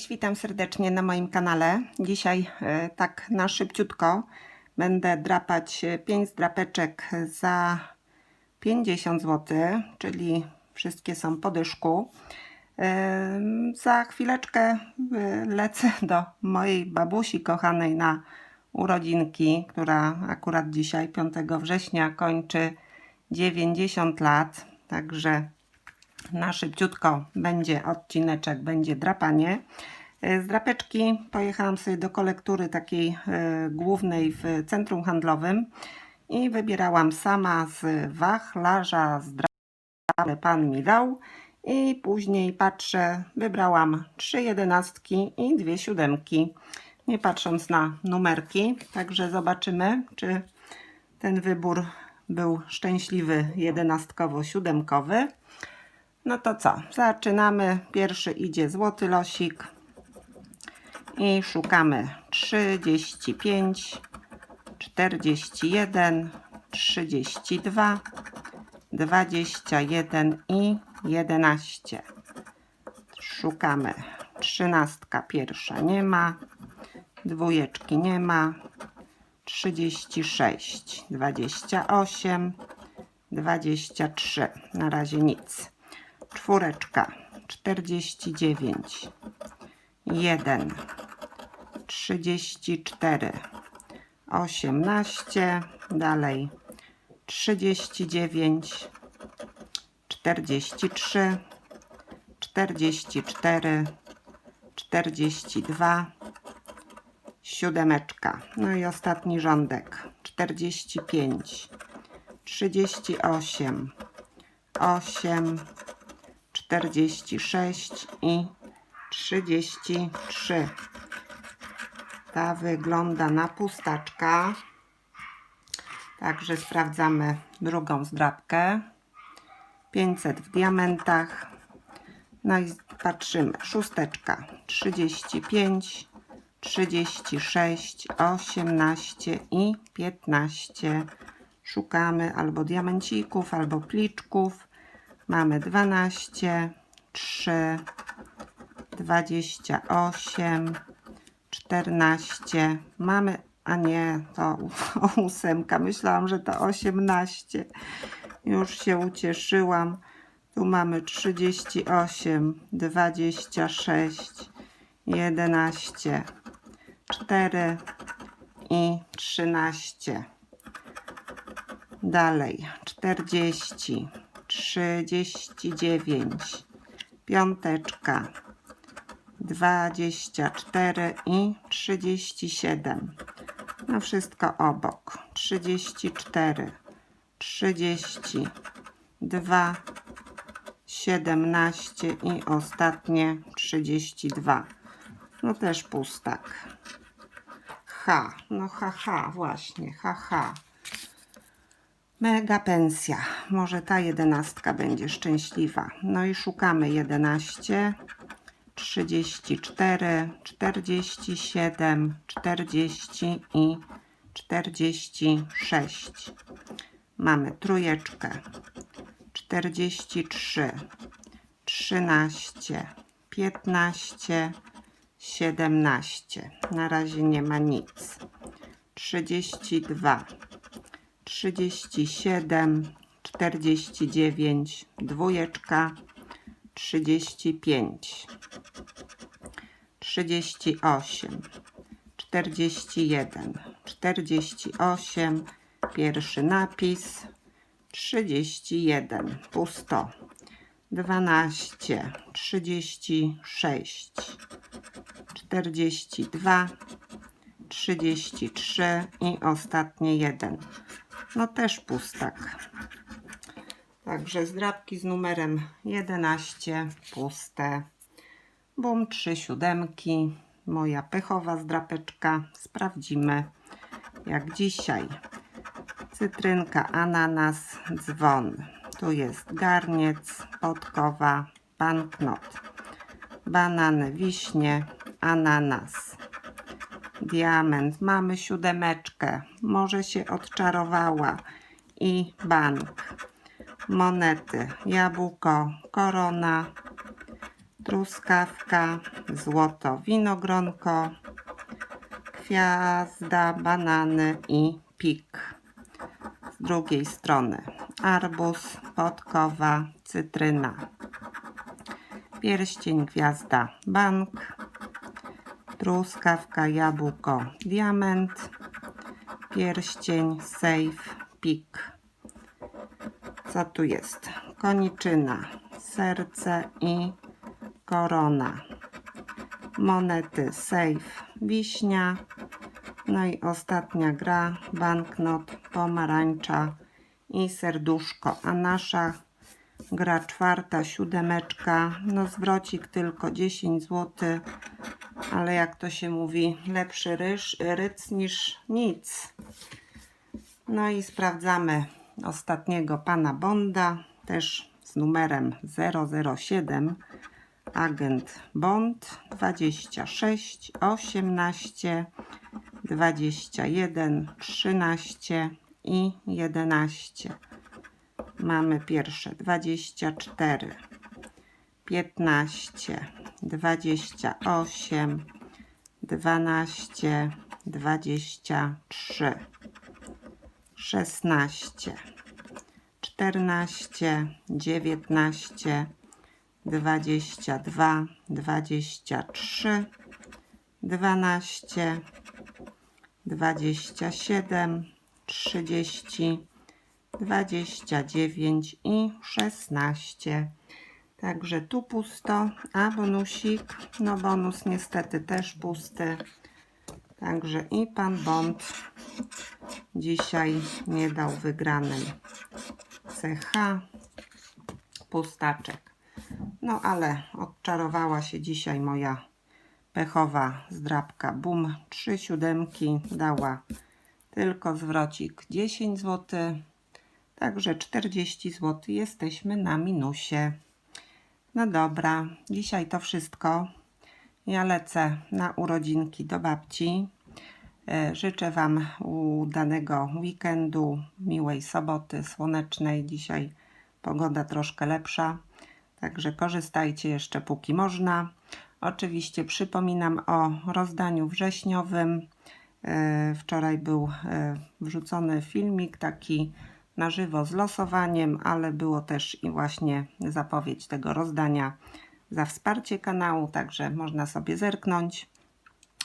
Cześć, witam serdecznie na moim kanale. Dzisiaj e, tak na szybciutko będę drapać 5 drapeczek za 50 zł, czyli wszystkie są po dyszku. E, Za chwileczkę e, lecę do mojej babusi kochanej na urodzinki, która akurat dzisiaj 5 września kończy 90 lat, także na szybciutko będzie odcineczek, będzie drapanie. E, Z drapeczki pojechałam sobie do kolektury takiej e, głównej w centrum handlowym i wybierałam sama z wachlarza, z drapy pan mi dał i później patrzę, wybrałam trzy jedenastki i dwie siódemki, nie patrząc na numerki, także zobaczymy, czy ten wybór był szczęśliwy jedenastkowo-siódemkowy. No to co? Zaczynamy. Pierwszy idzie złoty losik. I szukamy 35, 41, 32, 21 i 11. Szukamy. Trzynastka pierwsza nie ma. Dwójeczki nie ma. 36, 28, 23. Na razie nic czwóreczka, 49, 1, 34, 18, dalej. 39, 43, 44, 42, siódemeczka. No i ostatni rządek, 45, 38, 8, 46 i 33. Ta wygląda na pustaczka. Także sprawdzamy drugą zdrabkę. 500 w diamentach. No i patrzymy. Szósteczka 35, 36, 18 i 15. Szukamy albo diamencików, albo pliczków. Mamy 12, 3, 28, 14. Mamy, a nie, to ósemka. Myślałam, że to 18. Już się ucieszyłam. Tu mamy 38, 26, 11, 4 i 13. Dalej 40, 39, piąteczka, 24 i 37. No wszystko obok. 34, 32, 17 i ostatnie 32. No też pustak. H, no haha, właśnie, haha. Mega pensja. Może ta jedenastka będzie szczęśliwa. No i szukamy 11, 34, 47, 40 i 46. Mamy trójeczkę. 43, 13, 15, 17. Na razie nie ma nic. 32. 37, 49, dwójeczka, 35, 38, 41, 48, pierwszy napis, 31, pusto, 12, 36, 42, 33 i ostatnie jeden. No też pustak. Także zdrabki z numerem 11 puste. Bum, trzy siódemki. Moja pechowa zdrapeczka. Sprawdzimy jak dzisiaj. Cytrynka, ananas, dzwon. Tu jest garniec, podkowa, banknot. Banany, wiśnie, ananas diament, mamy siódemeczkę, może się odczarowała. I bank, monety, jabłko, korona, truskawka, złoto winogronko, gwiazda, banany i pik. Z drugiej strony. Arbuz, podkowa, cytryna, pierścień, gwiazda, bank, truskawka, jabłko, diament, pierścień, sejf, pik. Co tu jest? Koniczyna, serce i korona. Monety, sejf, wiśnia. No i ostatnia gra, banknot, pomarańcza i serduszko. A nasza gra czwarta, siódemeczka. No zwrocik tylko 10 zł. Ale jak to się mówi, lepszy ryż, ryc niż nic. No i sprawdzamy ostatniego pana Bonda, też z numerem 007. Agent Bond 26, 18, 21, 13 i 11. Mamy pierwsze 24, 15, 28, 12, 23, 16, 14, 19, 22, 23, 12, 27, 30, 29 i 16. Także tu pusto, a bonusik, no bonus niestety też pusty. Także i pan Bond dzisiaj nie dał wygranej. CH, pustaczek. No ale odczarowała się dzisiaj moja pechowa zdrabka. Bum, trzy siódemki dała tylko zwrocik 10 zł. Także 40 zł jesteśmy na minusie. No dobra, dzisiaj to wszystko. Ja lecę na urodzinki do babci. E, Życzę Wam udanego weekendu, miłej soboty słonecznej. Dzisiaj pogoda troszkę lepsza, także korzystajcie jeszcze póki można. Oczywiście przypominam o rozdaniu wrześniowym. E, Wczoraj był e, wrzucony filmik taki na żywo z losowaniem, ale było też i właśnie zapowiedź tego rozdania za wsparcie kanału, także można sobie zerknąć.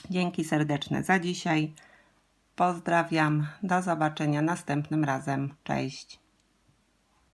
Dzięki serdeczne za dzisiaj. Pozdrawiam. Do zobaczenia następnym razem. Cześć.